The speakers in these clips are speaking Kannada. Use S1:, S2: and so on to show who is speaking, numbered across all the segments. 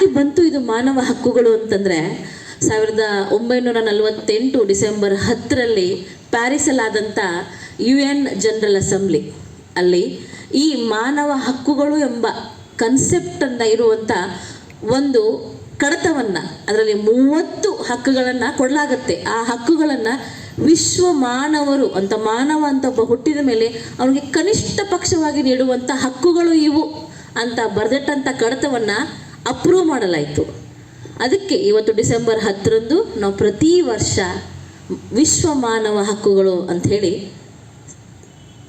S1: ಯಾಕೆ ಬಂತು ಇದು ಮಾನವ ಹಕ್ಕುಗಳು ಅಂತಂದರೆ ಸಾವಿರದ ಒಂಬೈನೂರ ನಲವತ್ತೆಂಟು ಡಿಸೆಂಬರ್ ಹತ್ತರಲ್ಲಿ ಪ್ಯಾರಿಸಲ್ಲಾದಂಥ ಯು ಎನ್ ಜನರಲ್ ಅಸೆಂಬ್ಲಿ ಅಲ್ಲಿ ಈ ಮಾನವ ಹಕ್ಕುಗಳು ಎಂಬ ಕನ್ಸೆಪ್ಟನ್ನು ಇರುವಂಥ ಒಂದು ಕಡತವನ್ನು, ಅದರಲ್ಲಿ ಮೂವತ್ತು ಹಕ್ಕುಗಳನ್ನು ಕೊಡಲಾಗತ್ತೆ. ಆ ಹಕ್ಕುಗಳನ್ನು ವಿಶ್ವ ಮಾನವರು ಅಂತ, ಮಾನವ ಅಂತ ಒಬ್ಬ ಹುಟ್ಟಿದ ಮೇಲೆ ಅವನಿಗೆ ಕನಿಷ್ಠ ಪಕ್ಷವಾಗಿ ನೀಡುವಂಥ ಹಕ್ಕುಗಳು ಇವು ಅಂತ ಬರೆದಿಟ್ಟಂಥ ಕಡತವನ್ನು ಅಪ್ರೂವ್ ಮಾಡಲಾಯಿತು. ಅದಕ್ಕೆ ಇವತ್ತು ಡಿಸೆಂಬರ್ ಹತ್ತರಂದು ನಾವು ಪ್ರತಿ ವರ್ಷ ವಿಶ್ವ ಮಾನವ ಹಕ್ಕುಗಳು ಅಂಥೇಳಿ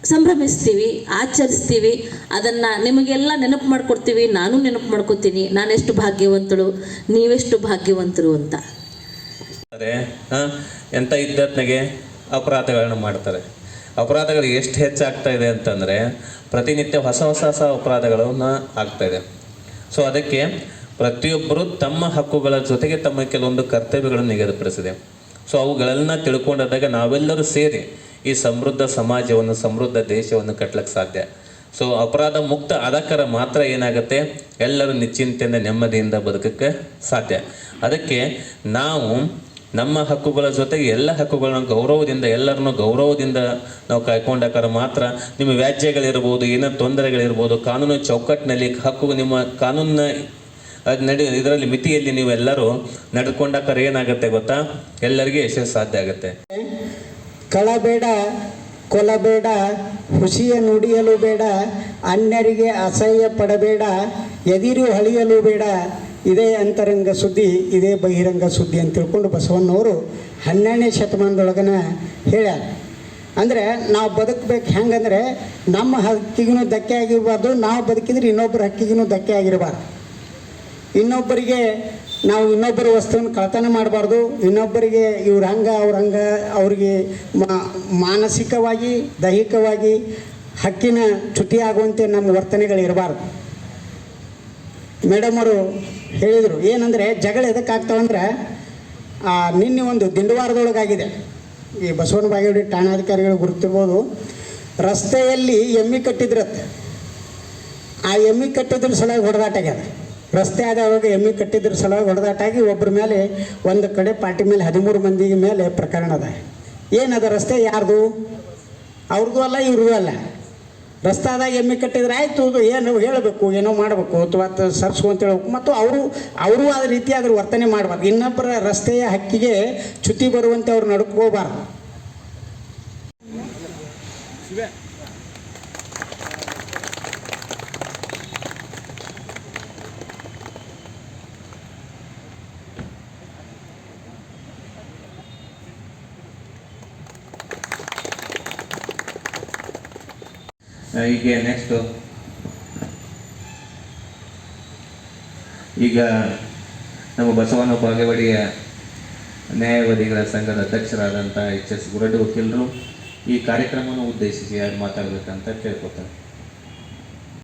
S1: ಸಂಭ್ರಮಿಸ್ತೀವಿ, ಆಚರಿಸ್ತೀವಿ. ಅದನ್ನು ನಿಮಗೆಲ್ಲ ನೆನಪು ಮಾಡ್ಕೊಡ್ತೀವಿ, ನಾನು ನೆನಪು ಮಾಡ್ಕೊತೀನಿ. ನಾನೆಷ್ಟು ಭಾಗ್ಯವಂತಳು, ನೀವೆಷ್ಟು ಭಾಗ್ಯವಂತರು ಅಂತ.
S2: ಎಂಥ ಇದ್ದತ್ನಾಗೆ ಅಪರಾಧಗಳನ್ನು ಮಾಡ್ತಾರೆ. ಅಪರಾಧಗಳು ಎಷ್ಟು ಹೆಚ್ಚಾಗ್ತಾ ಇದೆ ಅಂತಂದರೆ ಪ್ರತಿನಿತ್ಯ ಹೊಸ ಹೊಸ ಹೊಸ ಅಪರಾಧಗಳನ್ನು ಆಗ್ತಾ ಇದೆ. ಸೊ ಅದಕ್ಕೆ ಪ್ರತಿಯೊಬ್ಬರು ತಮ್ಮ ಹಕ್ಕುಗಳ ಜೊತೆಗೆ ತಮ್ಮ ಕೆಲವೊಂದು ಕರ್ತವ್ಯಗಳನ್ನು ನಿಗದಿಪಡಿಸಿದೆ. ಸೊ ಅವುಗಳನ್ನ ತಿಳ್ಕೊಂಡಾದಾಗ ನಾವೆಲ್ಲರೂ ಸೇರಿ ಈ ಸಮೃದ್ಧ ಸಮಾಜವನ್ನು, ಸಮೃದ್ಧ ದೇಶವನ್ನು ಕಟ್ಟಲಿಕ್ಕೆ ಸಾಧ್ಯ. ಸೊ ಅಪರಾಧ ಮುಕ್ತ ಅದಕ್ಕರ ಮಾತ್ರ ಏನಾಗುತ್ತೆ? ಎಲ್ಲರೂ ನಿಶ್ಚಿಂತೆಯಿಂದ ನೆಮ್ಮದಿಯಿಂದ ಬದುಕಕ್ಕೆ ಸಾಧ್ಯ. ಅದಕ್ಕೆ ನಾವು ನಮ್ಮ ಹಕ್ಕುಗಳ ಜೊತೆಗೆ ಎಲ್ಲ ಹಕ್ಕುಗಳನ್ನು ಗೌರವದಿಂದ, ಎಲ್ಲರನ್ನೂ ಗೌರವದಿಂದ ನಾವು ಕಾಯ್ಕೊಂಡಾಕಾರ ಮಾತ್ರ ನಿಮ್ಮ ವ್ಯಾಜ್ಯಗಳಿರ್ಬೋದು ಏನೋ ತೊಂದರೆಗಳಿರ್ಬೋದು, ಕಾನೂನು ಚೌಕಟ್ಟಿನಲ್ಲಿ ಹಕ್ಕು ನಿಮ್ಮ ಕಾನೂನಿನ ಅದು ನಡಿ, ಇದರಲ್ಲಿ ಮಿತಿಯಲ್ಲಿ ನೀವೆಲ್ಲರೂ ನಡ್ಕೊಂಡಾಕಾರ ಏನಾಗುತ್ತೆ ಗೊತ್ತಾ? ಎಲ್ಲರಿಗೆ ಯಶಸ್ಸು ಸಾಧ್ಯ ಆಗುತ್ತೆ.
S3: ಕಳಬೇಡ ಕೊಲಬೇಡ ಹುಸಿಯ ನುಡಿಯಲು ಬೇಡ, ಅನ್ಯರಿಗೆ ಅಸಹ್ಯ ಪಡಬೇಡ, ಎದಿರು ಹಳಿಯಲು ಬೇಡ. ಇದೇ ಅಂತರಂಗ ಸುದ್ದಿ, ಇದೇ ಬಹಿರಂಗ ಸುದ್ದಿ ಅಂತ ತಿಳ್ಕೊಂಡು ಬಸವಣ್ಣವರು ಹನ್ನೆರಡನೇ ಶತಮಾನದೊಳಗನ ಹೇಳ್ಯಾರ. ಅಂದರೆ ನಾವು ಬದುಕಬೇಕು ಹೆಂಗಂದರೆ ನಮ್ಮ ಹಕ್ಕಿಗೂ ಧಕ್ಕೆ ಆಗಿರಬಾರ್ದು, ನಾವು ಬದುಕಿದ್ರೆ ಇನ್ನೊಬ್ಬರ ಹಕ್ಕಿಗೂ ಧಕ್ಕೆ ಆಗಿರಬಾರ್ದು. ಇನ್ನೊಬ್ಬರಿಗೆ ನಾವು ಇನ್ನೊಬ್ಬರ ವಸ್ತುವನ್ನು ಕಳ್ತನ ಮಾಡಬಾರ್ದು, ಇನ್ನೊಬ್ಬರಿಗೆ ಇವ್ರ ಹಂಗ ಅವ್ರ ಹಂಗ ಅವ್ರಿಗೆ ಮಾನಸಿಕವಾಗಿ, ದೈಹಿಕವಾಗಿ ಹಕ್ಕಿನ ಚ್ಯುತಿ ಆಗುವಂತೆ ನಮ್ಮ ವರ್ತನೆಗಳು ಇರಬಾರ್ದು ಮೇಡಮ್ ಅವರು ಹೇಳಿದರು, ಏನಂದರೆ ಜಗಳ ಎದಕ್ಕಾಗ್ತಾವಂದ್ರೆ ನಿನ್ನೆ ಒಂದು ದಿಂಡವಾರದೊಳಗಾಗಿದೆ. ಈ ಬಸವನ ಬಾಗೇಡಿ ಠಾಣಾಧಿಕಾರಿಗಳು ಗುರುತಿರ್ಬೋದು, ರಸ್ತೆಯಲ್ಲಿ ಎಮ್ಮಿ ಕಟ್ಟಿದ್ರತ್ತೆ ಆ ಎಮ್ಮಿ ಕಟ್ಟಿದ್ರ ಸಲುವಾಗಿ ಹೊಡೆದಾಟಾಗ್ಯದ ರಸ್ತೆ ಆದವಾಗ ಎಮ್ಮಿ ಕಟ್ಟಿದ್ರ ಸಲುವಾಗಿ ಹೊಡೆದಾಟಾಗಿ ಒಬ್ಬರ ಮೇಲೆ, ಒಂದು ಕಡೆ ಪಾರ್ಟಿ ಮೇಲೆ ಹದಿಮೂರು ಮಂದಿಗೆ ಮೇಲೆ ಪ್ರಕರಣ ಅದ. ಏನದ ರಸ್ತೆ ಯಾರ್ದು? ಅವ್ರದ್ದು ಅಲ್ಲ ಇವ್ರದ್ದು ಅಲ್ಲ. ರಸ್ತಾದಾಗ ಎಮ್ಮೆ ಕಟ್ಟಿದ್ರೆ ಆಯಿತು ಏನು ಹೇಳಬೇಕು, ಏನೋ ಮಾಡಬೇಕು, ಅಥವಾ ಸರ್ಸು ಅಂತ ಹೇಳ್ಬೇಕು. ಮತ್ತು ಅವರು ಅವರು ಆ ರೀತಿ ಅದ್ರ ವರ್ತನೆ ಮಾಡಬಾರ್ದು. ಇನ್ನೊಬ್ಬರ ರಸ್ತೆಯ ಹಕ್ಕಿಗೆ ಚ್ಯುತಿ ಬರುವಂತೆ ಅವ್ರು ನಡ್ಕೋಬಾರ್ದು.
S2: ಈಗ ನೆಕ್ಸ್ಟು ಈಗ ನಮ್ಮ ಬಸವನ ಬಾಗೇವಾಡಿಯ ನ್ಯಾಯವಾದಿಗಳ ಸಂಘದ ಅಧ್ಯಕ್ಷರಾದಂಥ ಎಚ್ ಎಸ್ ಗುರಡ್ಡಿ ವಕೀಲರು ಈ ಕಾರ್ಯಕ್ರಮವನ್ನು ಉದ್ದೇಶಿಸಿ ಯಾರು ಮಾತಾಡಬೇಕಂತ ಕೇಳ್ಕೊತಾರೆ.